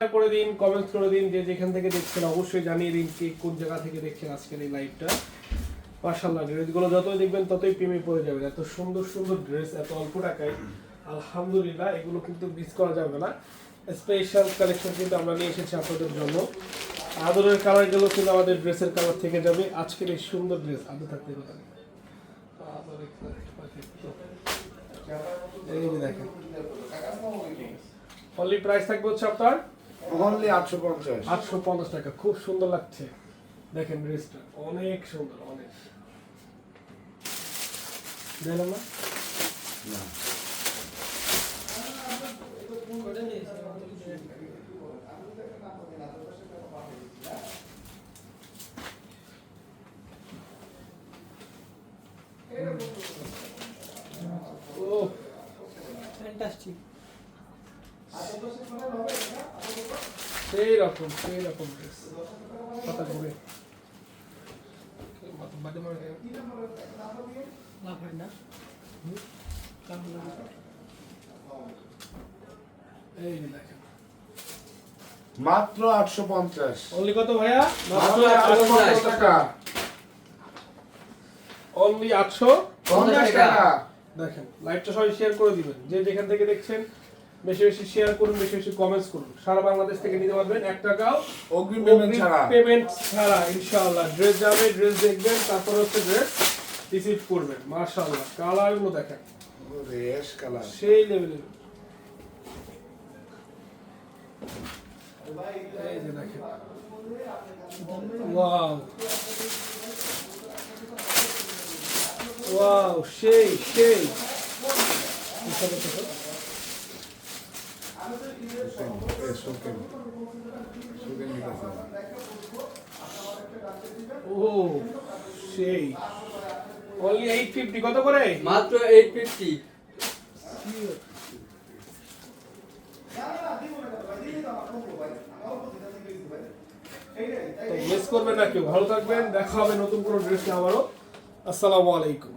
করে দিন কমেন্টস করে দিন, যে যেখান থেকে দেখছেন অবশ্যই জানিয়ে দিন কে কোন জায়গা থেকে দেখছেন আজকের এই লাইভটা মাশাআল্লাহ ড্রেসগুলো যতই দেখবেন ততই প্রেমে পড়ে যাবেন। এত সুন্দর সুন্দর ড্রেস এত অল্প টাকায়। আলহামদুলিল্লাহ, এগুলো কিন্তু মিস করা যাবে না। স্পেশাল কালেকশন কিন্তু আমরা নিয়ে এসেছি আপনাদের জন্য। আদরের কালার কালারগুলো কিন্তু আমাদের ড্রেসের কালার থেকে যাবে। আজকের এই সুন্দর ড্রেস আদর থাকতে এই দেখেন। অনলি প্রাইস থাকবে হচ্ছে আপনার অনলি আটশো পঞ্চাশ। আটশো পঞ্চাশ টাকা খুব সুন্দর লাগছে। দেখেন ড্রেসটা অনেক সুন্দর অনেক। দেখলাম না? ও। ফ্যান্টাস্টিক সেই রকম সেই রকম ড্রেস কথা ঘুরে লাভ হয় না? লাভ হলো না। এই দেখেন। মাত্র আটশো পঞ্চাশ। অনলি কত ভাইয়া? মাত্র আটশো পঞ্চাশ টাকা। অনলি আটশো পঞ্চাশ টাকা। দেখেন লাইভটা সবাই শেয়ার করে দিবেন। যে যেখান থেকে দেখছেন বেশি বেশি শেয়ার করুন বেশি বেশি কমেন্টস করুন। সারা বাংলাদেশ থেকে নিতে পারবেন এক টাকাও অগ্রিম পেমেন্ট ছাড়া। পেমেন্ট ছাড়া ইনশাআল্লাহ। ড্রেস যাবে ড্রেস দেখবেন তারপর হচ্ছে ড্রেস রিসিভ করবেন। মাশাআল্লাহ। কালারগুলো দেখেন। রেশ কালার সেই লেভেলের এই যে দেখেন। ওয়াও ওয়াও সেই সেই। ও সেই করবেন না কেউ। ভালো থাকবেন। দেখা হবে নতুন কোনো ড্রেস আবারও। আসসালামু আলাইকুম।